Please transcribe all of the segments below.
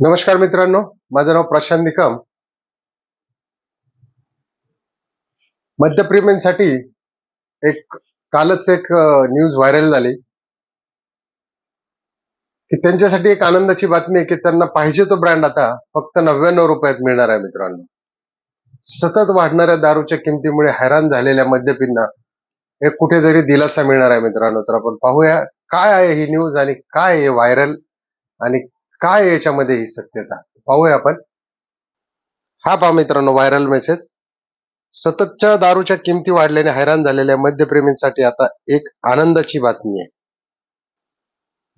नमस्कार मित्रांनो माझं नाव प्रशांत निकम. मद्यप्रेमींसाठी एक कालच एक न्यूज व्हायरल झाली. की त्यांच्यासाठी एक आनंदाची बातमी आहे की त्यांना पाहिजे तो ब्रँड आता फक्त नव्याण्णव रुपयात मिळणार आहे मित्रांनो. सतत वाढणाऱ्या दारूच्या किमतीमुळे हैराण झालेल्या मद्यपींना एक कुठेतरी दिलासा मिळणार आहे मित्रांनो. तर आपण पाहूया काय आहे ही न्यूज आणि काय आहे व्हायरल आणि काय याच्यामध्ये ही सत्यता? पाहूया आपण. हा पहा मित्रांनो व्हायरल मेसेज सततच्या दारूच्या किमती वाढल्याने हैराण झालेल्या मद्यप्रेमींसाठी आता एक आनंदाची बातमी आहे.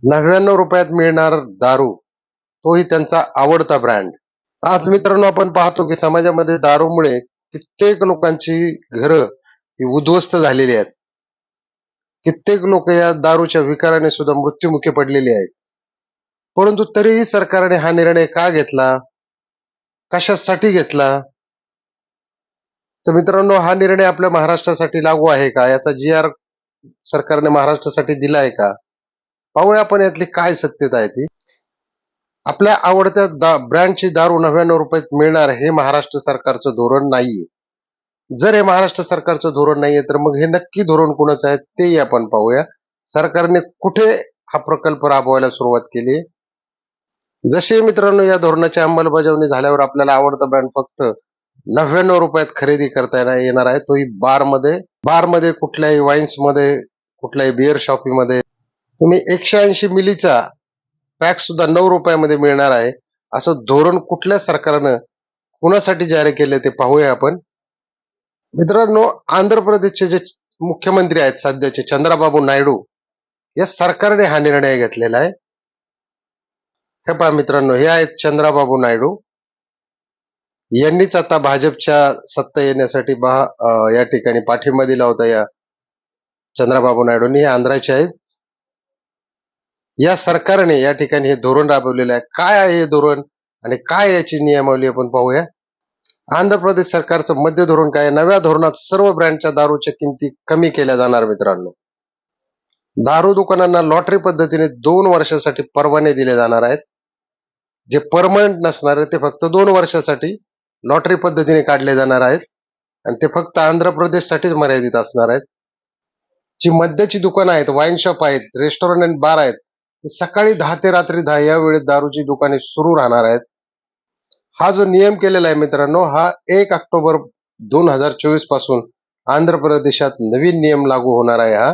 नव्याण्णव रुपयात मिळणार दारू तोही त्यांचा आवडता ब्रँड आज मित्रांनो आपण पाहतो की समाजामध्ये दारूमुळे कित्येक लोकांची घरं ही उद्ध्वस्त झालेली आहेत. कित्येक लोक या दारूच्या विकाराने सुद्धा मृत्युमुखी पडलेली आहेत. परंतु तरीही सरकारने हा निर्णय का घेतला? कशासाठी घेतला? तर मित्रांनो हा निर्णय आपल्या महाराष्ट्रासाठी लागू आहे का? याचा जी आर सरकारने महाराष्ट्रासाठी दिला आहे का? पाहूया आपण यातली काय सत्यता आहे ती. आपल्या आवडत्या दा ब्रँडची दारू नव्याण्णव रुपयात मिळणार हे महाराष्ट्र सरकारचं धोरण नाहीये. जर हे महाराष्ट्र सरकारचं धोरण नाहीये तर मग हे नक्की धोरण कुणाचं आहे तेही आपण पाहूया. सरकारने कुठे हा प्रकल्प राबवायला सुरुवात केली जसे मित्रांनो या धोरणाची अंमलबजावणी झाल्यावर आपल्याला आवडता ब्रँड फक्त नव्याण्णव रुपयात खरेदी करता येणार- येणार आहे. तोही बारमध्ये बारमध्ये कुठल्याही वाईन्समध्ये कुठल्याही बिअर शॉपीमध्ये तुम्ही एकशे ऐंशी मिलीचा पॅक सुद्धा नऊ रुपयामध्ये मिळणार आहे. असं धोरण कुठल्या सरकारनं कुणासाठी जारी केले ते पाहूया आपण. मित्रांनो आंध्र प्रदेशचे जे मुख्यमंत्री आहेत सध्याचे चंद्राबाबू नायडू या सरकारने हा निर्णय घेतलेला आहे. हे पहा मित्रांनो हे आहेत चंद्राबाबू नायडू. यांनीच आता भाजपच्या सत्ता येण्यासाठी बा या ठिकाणी पाठिंबा दिला होता या चंद्राबाबू नायडूंनी. हे आंध्राचे आहेत. या सरकारने या ठिकाणी हे धोरण राबवलेलं आहे. काय आहे हे धोरण आणि काय याची नियमावली आपण पाहूया. आंध्र प्रदेश सरकारचं मध्य धोरण काय नव्या धोरणात सर्व ब्रँडच्या दारूच्या किमती कमी केल्या जाणार मित्रांनो. दारू दुकानांना लॉटरी पद्धतीने दोन वर्षासाठी परवाने दिले जाणार आहेत. जे परमनंट नसणार आहे ते फक्त दोन वर्षासाठी लॉटरी पद्धतीने काढले जाणार आहेत. आणि ते फक्त आंध्र प्रदेशसाठीच मर्यादित असणार आहेत. जी मद्याची दुकानं आहेत वाईन शॉप आहेत रेस्टॉरंट आणि बार आहेत ते सकाळी दहा ते रात्री दहा या वेळेत दारूची दुकाने सुरू राहणार आहेत. हा जो नियम केलेला आहे मित्रांनो हा एक ऑक्टोबर दोन हजार चोवीसपासून आंध्र प्रदेशात नवीन नियम लागू होणार आहे हा.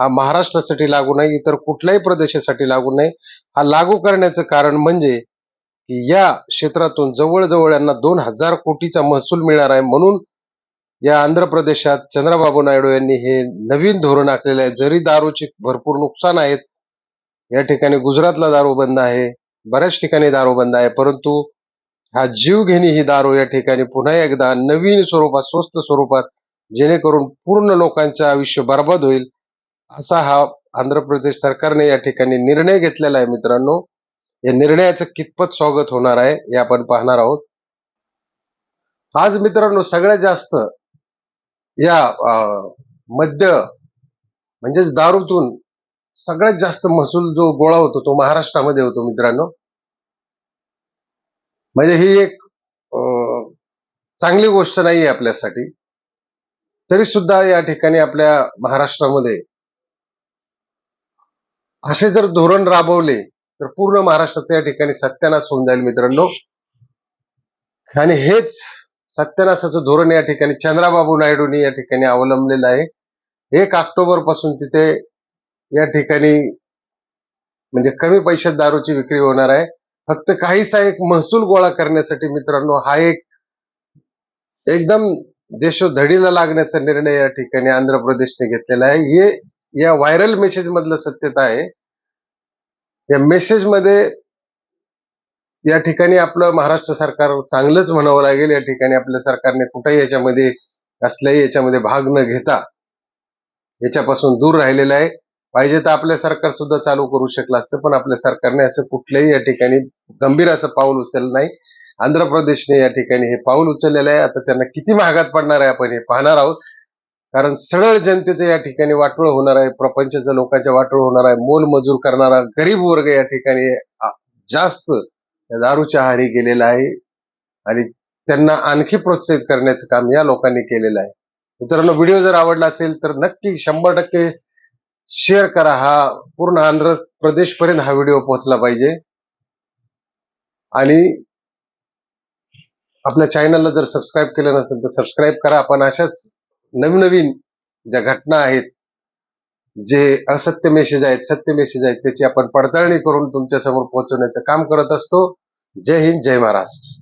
हा महाराष्ट्रासाठी लागू नाही इतर कुठल्याही प्रदेशासाठी लागू नाही. हा लागू करण्याचं कारण म्हणजे की या क्षेत्रातून जवळजवळ यांना दोन हजार कोटीचा महसूल मिळणार आहे म्हणून या आंध्र प्रदेशात चंद्रबाबू नायडू यांनी हे नवीन धोरण आखलेलं आहे. जरी दारूची भरपूर नुकसान आहेत या ठिकाणी गुजरातला दारू बंद आहे बऱ्याच ठिकाणी दारू बंद आहे परंतु हा जीवघेणी ही दारू या ठिकाणी पुन्हा एकदा नवीन स्वरूपात स्वस्त स्वरूपात जेणेकरून पूर्ण लोकांचं आयुष्य बर्बाद होईल असा हा आंध्र प्रदेश सरकारने या ठिकाणी निर्णय घेतलेला आहे मित्रांनो. या निर्णयाचं कितपत स्वागत होणार आहे हे आपण पाहणार आहोत. आज मित्रांनो सगळ्यात जास्त या अं, मद्य म्हणजेच दारूतून सगळ्यात जास्त महसूल जो गोळा होतो तो महाराष्ट्रामध्ये होतो मित्रांनो. म्हणजे ही एक अं, चांगली गोष्ट नाहीये आपल्यासाठी. तरी सुद्धा या ठिकाणी आपल्या महाराष्ट्रामध्ये असे जर धोरण राबवले तर पूर्ण महाराष्ट्राचं या ठिकाणी सत्यानाश होऊन जाईल मित्रांनो. आणि हेच सत्यानाशाचं धोरण या ठिकाणी चंद्राबाबू नायडूंनी या ठिकाणी अवलंबलेलं आहे. एक ऑक्टोबरपासून तिथे या ठिकाणी म्हणजे कमी पैशात दारूची विक्री होणार आहे. फक्त काहीसा एक महसूल गोळा करण्यासाठी मित्रांनो हा एक एकदम देशोधडीला लागण्याचा निर्णय या ठिकाणी आंध्र प्रदेशने घेतलेला आहे. हे या व्हायरल मेसेज मधलं सत्यता आहे. या मेसेजमध्ये या ठिकाणी आपलं महाराष्ट्र सरकार चांगलंच म्हणावं लागेल. या ठिकाणी आपल्या सरकारने कुठेही याच्यामध्ये कसल्याही याच्यामध्ये भाग न घेता याच्यापासून दूर राहिलेलं आहे. पाहिजे तर आपलं सरकार सुद्धा चालू करू शकलं असतं पण आपल्या सरकारने असं कुठल्याही या ठिकाणी गंभीर असं पाऊल उचललं नाही. आंध्र प्रदेशने या ठिकाणी हे पाऊल उचललेलं आहे. आता त्यांना किती महागात पडणार आहे आपण हे पाहणार आहोत. कारण सरळ जनतेचं या ठिकाणी वाटोळ होणार आहे प्रपंचाच्या लोकांच्या वाटोळ होणार आहे मोल मजूर करणारा गरीब वर्ग या ठिकाणी जास्त दारूच्या हारी गेलेला आहे आणि त्यांना आणखी प्रोत्साहित करण्याचं काम या लोकांनी केलेलं आहे. मित्रांनो व्हिडिओ जर आवडला असेल तर नक्की शंभर टक्के शेअर करा. हा पूर्ण आंध्र प्रदेश पर्यंत हा व्हिडिओ पोहोचला पाहिजे. आणि आपल्या चॅनलला जर सबस्क्राईब केलं नसेल तर सबस्क्राईब करा. आपण अशाच नवीन नवीन ज्या घटना आहेत जे असत्य मेसेज आहेत सत्य मेसेज आहेत त्याची आपण पडताळणी करून तुमच्यासमोर पोहोचवण्याचं काम करत असतो. जय हिंद जय महाराष्ट्र.